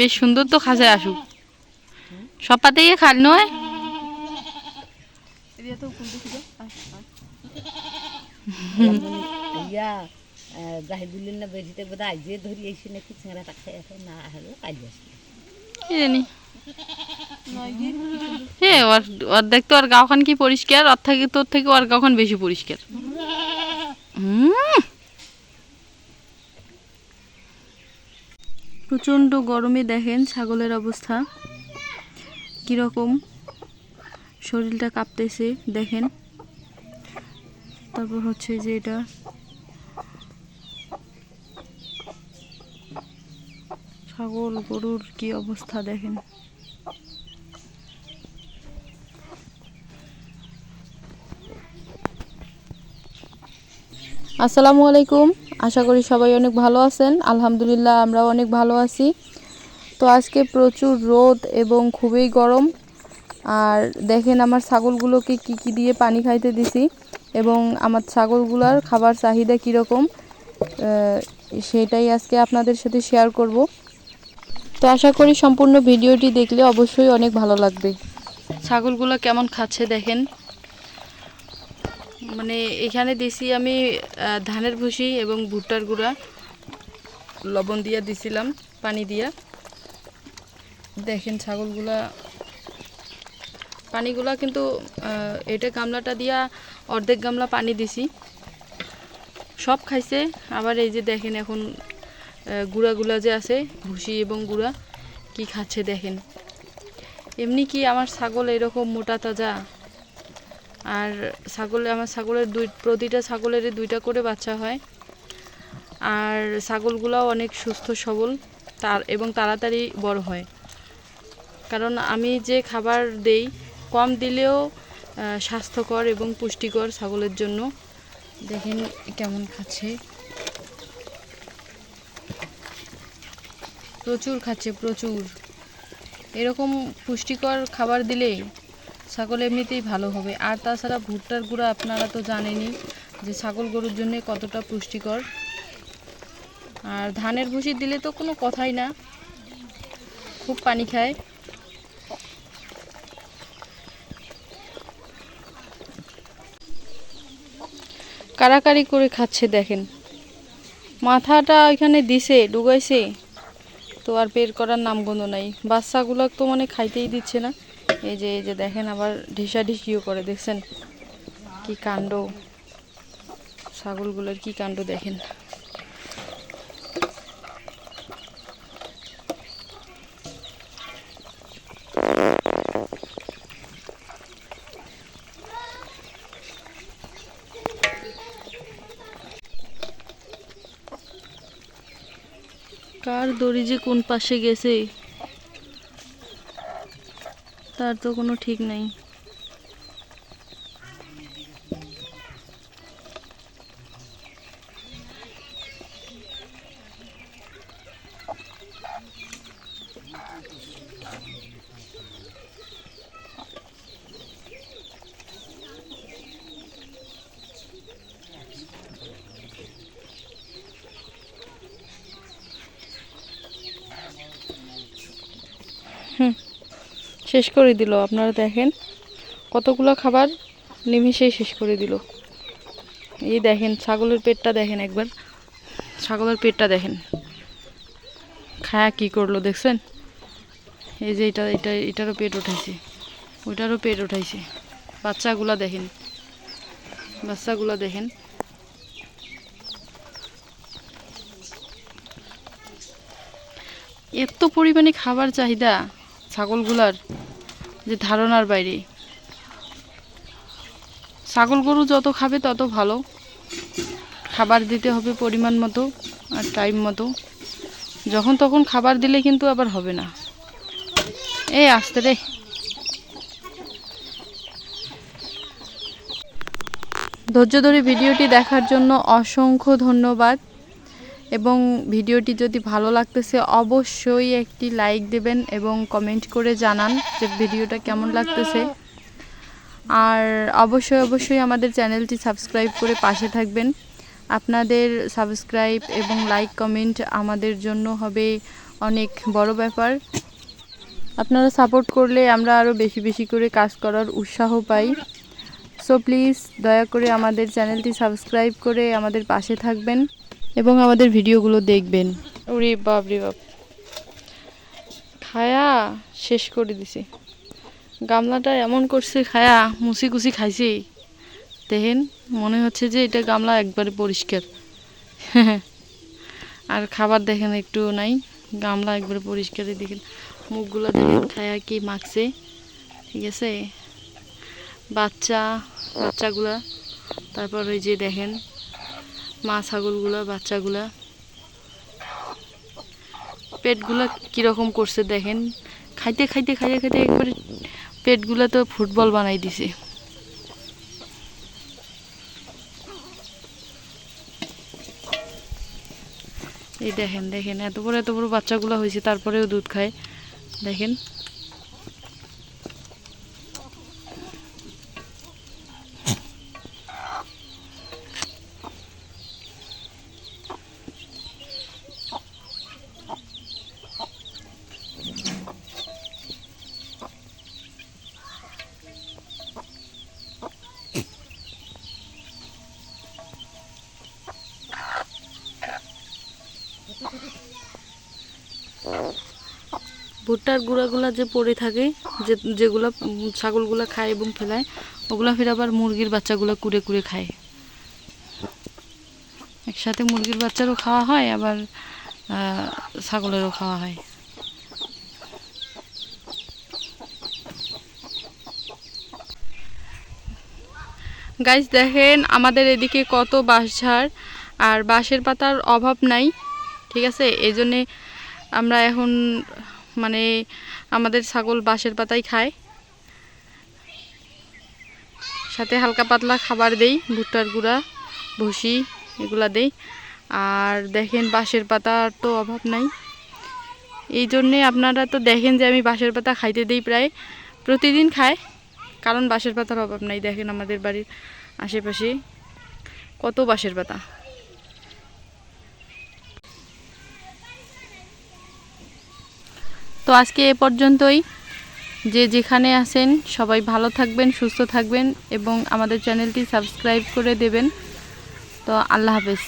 বেশ সুন্দর তো খাঁচায় আসুক। সব পাতে গিয়ে খাল নয়? ইয়া জাহিদুল্লিন না বেরিতে বোধ আইজে ধরি এসে নাকি ছেঁড়াটা খেয়ে খেয়ে না হলো কালি আসলে কি জানি? হে ওর ওর গাওখান কি পরিষ্কার ওর থেকে তোর থেকে ওর গাওখান বেশি পরিষ্কার। হুম? প্রচণ্ড গরমে দেখেন ছাগলের অবস্থা। কীরকম? শরীরটা কাঁপতেছে, দেখেন। তারপর হচ্ছে যে এটা। ছাগল, গরুর কি অবস্থা দেখেন। আসসালামু আলাইকুম। আশা করি সবাই অনেক ভালো আছেন। আলহামদুলিল্লাহ আমরাও অনেক ভালো আছি। তো আজকে প্রচুর রোদ এবং খুবই গরম। আর দেখেন আমার ছাগলগুলোকে কি কি দিয়ে পানি খাইতে দিছি এবং আমার ছাগলগুলোর খাবার চাহিদা কীরকম সেটাই আজকে আপনাদের সাথে শেয়ার করব। তো আশা করি সম্পূর্ণ ভিডিওটি দেখলে অবশ্যই অনেক ভালো লাগবে। ছাগলগুলো কেমন খাচ্ছে দেখেন। মানে এখানে দিছি আমি ধানের ভুসি এবং ভুট্টার গুঁড়া। লবণ দিয়া দিছিলাম, পানি দিয়া। দেখেন ছাগলগুলা। পানিগুলা কিন্তু এটা গামলাটা দিয়া অর্ধেক গামলা পানি দিছি। সব খাইছে, আবার এই যে দেখেন এখন গুঁড়াগুলা যে আছে, ভুসি এবং গুঁড়া, কি খাচ্ছে দেখেন। এমনি কি আমার ছাগল এরকম মোটা তাজা? আর ছাগলে, আমার ছাগলের দুই, প্রতিটা ছাগলেরই দুইটা করে বাচ্চা হয়। আর ছাগলগুলাও অনেক সুস্থ, সবল, তার, এবং তাড়াতাড়ি বড় হয়। কারণ আমি যে খাবার দেই, কম দিলেও স্বাস্থ্যকর এবং পুষ্টিকর ছাগলের জন্য। দেখেন কেমন খাচ্ছে। প্রচুর খাচ্ছে, প্রচুর। এরকম পুষ্টিকর খাবার দিলে ছাগল এমনিতেই ভালো হবে। আর তাছাড়া ভুট্টার গুঁড়া আপনারা তো জানেনই যে ছাগল গরুর জন্য কতটা পুষ্টিকর। আর ধানের ভুসি দিলে তো কোনো কথাই না। খুব পানি খায়। কারাকারি করে খাচ্ছে দেখেন। মাথাটা এখানে দিছে ডুগাইছে তো আর বের করার নামগন্ধ নাই। বাচ্চাগুলো তো মানে খাইতেই দিচ্ছে না। এই যে এই যে দেখেন আবার ঢিসা ঢিসিও করে, দেখছেন? কি কাণ্ড? ছাগলগুলোর কি কাণ্ড দেখেন? কার দড়ি যে কোন পাশে গেছে? তার তো কোনো ঠিক নাই। শেষ করে দিল। আপনারা দেখেন, কতগুলো খাবার নিমিষেই শেষ করে দিল। এই দেখেন, ছাগলের পেটটা দেখেন একবার। ছাগলের পেটটা দেখেন। খায়া কি করল দেখছেন? এই যে এটা এটা, এটারও পেট উঠাইছে। ওইটারও পেট উঠাইছে। বাচ্চাগুলা দেখেন। বাচ্চাগুলা দেখেন। এত পরিমাণে খাবার চাহিদা ছাগলগুলার। যে ধারণার বাইরে। ছাগল গরু যত খাবে তত ভালো। খাবার দিতে হবে পরিমাণ মতো আর টাইম মতো। যখন তখন খাবার দিলে কিন্তু আবার হবে না। এই আসতে রে। ধৈর্য ধরে ভিডিওটি দেখার জন্য অসংখ্য ধন্যবাদ। এবং ভিডিওটি যদি ভালো লাগতেছে, অবশ্যই একটি লাইক দেবেন এবং কমেন্ট করে জানান যে ভিডিওটা কেমন লাগতেছে। আর অবশ্যই অবশ্যই আমাদের চ্যানেলটি সাবস্ক্রাইব করে পাশে থাকবেন। আপনাদের সাবস্ক্রাইব এবং লাইক কমেন্ট আমাদের জন্য হবে অনেক বড় ব্যাপার। আপনারা সাপোর্ট করলে আমরা আরও বেশি বেশি করে কাজ করার উৎসাহ পাই। সো প্লিজ দয়া করে আমাদের চ্যানেলটি সাবস্ক্রাইব করে আমাদের পাশে থাকবেন। এবং আমাদের ভিডিওগুলো দেখবেন। ওরে বাপ রে বাপ। খায়া, শেষ করে দিছে। গামলাটা এমন করছে, খায়া মুসি কুসি খাইছে। দেখেন, মনে হচ্ছে যে এটা গামলা একবারে পরিষ্কার। আর খাবার দেখেন একটু নাই, গামলা একবারে পরিষ্কারই দেখেন, মুখগুলো দেখেন খায়া কি মাখছে। ঠিক আছে? বাচ্চা, বাচ্চাগুলা, তারপর ওই যে দেখেন মা ছাগলগুলা, বাচ্চাগুলা। পেটগুলা কীরকম করছে দেখেন। খাইতে খাইতে খাইতে খাইতে একবারে পেটগুলা তো ফুটবল বানাই দিছে। এই দেখেন দেখেন, এত বড় এত বড় বাচ্চাগুলো হয়েছে তারপরেও দুধ খায়। দেখেন। ভুট্টার গুঁড়াগুলা যে পড়ে থাকে, যে, যেগুলো ছাগলগুলা খায় এবং ফেলায় ওগুলা ফের আবার মুরগির বাচ্চাগুলো কুড়ে কুড়ে খায়। একসাথে মুরগির বাচ্চারও খাওয়া হয়, আবার ছাগলেরও খাওয়া হয়। গাইজ দেখেন আমাদের এদিকে কত বাঁশঝাড়, আর বাঁশের পাতার অভাব নাই, ঠিক আছে? এই জন্যে আমরা এখন মানে আমাদের ছাগল বাঁশের পাতাই খায়। সাথে হালকা পাতলা খাবার দেই, ভুট্টার গুঁড়া, ভুসি এগুলা দেই। আর দেখেন, বাঁশের পাতার তো অভাব নাই। এই জন্যে আপনারা তো দেখেন যে আমি বাঁশের পাতা খাইতে দিই প্রায়, প্রতিদিন খায়। কারণ বাঁশের পাতার অভাব নাই, দেখেন আমাদের বাড়ির আশেপাশে। কত বাঁশের পাতা? আজকে এ পর্যন্তই। যে যেখানে আসেন সবাই ভালো থাকবেন, সুস্থ থাকবেন এবং আমাদের চ্যানেলটি সাবস্ক্রাইব করে দেবেন। তো আল্লাহ হাফেজ।